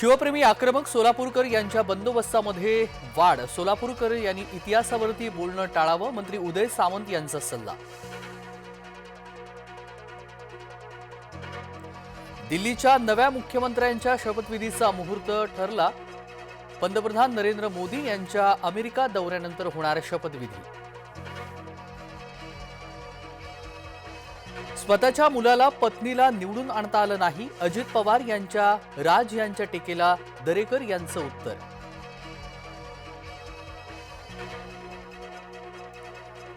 शिवप्रेमी आक्रमक सोलापूरकर यांच्या बंदोबस्तामध्ये वाढ. सोलापूरकर यांनी इतिहासावरती बोलणं टाळावं मंत्री उदय सामंत यांचा सल्ला. दिल्लीच्या नव्या मुख्यमंत्र्यांच्या शपथविधीचा मुहूर्त ठरला. पंतप्रधान नरेंद्र मोदी यांच्या अमेरिका दौऱ्यानंतर होणार शपथविधी. स्वतःच्या मुलाला पत्नीला निवडून आणता आलं नाही अजित पवार यांच्या राज यांच्या टीकेला दरेकर यांचं उत्तर.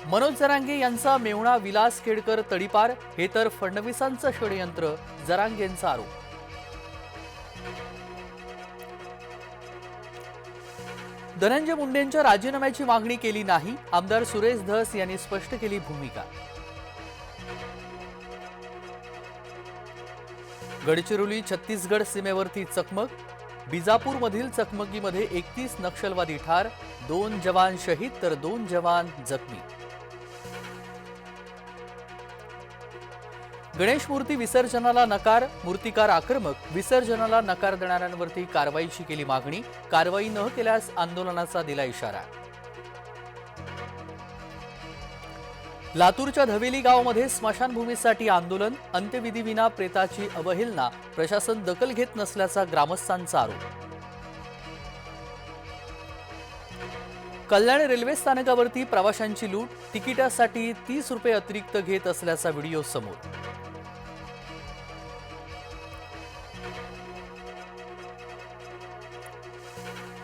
मनोज जरांगे यांचा मेवणा विलास खेडकर तडीपार हे तर फडणवीसांचं षडयंत्र जरांगेंचा आरोप. धनंजय मुंडेंच्या राजीनाम्याची मागणी केली नाही आमदार सुरेश धस यांनी स्पष्ट केली भूमिका. गडचिरोली छत्तीसगड सीमेवरती चकमक बिजापूरमधील चकमकीमध्ये एकतीस नक्षलवादी ठार दोन जवान शहीद तर दोन जवान जखमी. गणेश मूर्ती विसर्जनाला नकार मूर्तिकार आक्रमक विसर्जनाला नकार देणाऱ्यांवरती कारवाईची केली मागणी कारवाई न केल्यास आंदोलनाचा दिला इशारा. लातूरच्या धवेली गावामध्ये स्मशानभूमीसाठी आंदोलन अंत्यविधीविना प्रेताची अवहेलना प्रशासन दखल घेत नसल्याचा ग्रामस्थांचा आरोप. कल्याण रेल्वे स्थानकावरती प्रवाशांची लूट तिकिटासाठी तीस रुपये अतिरिक्त घेत असल्याचा व्हिडिओ समोर.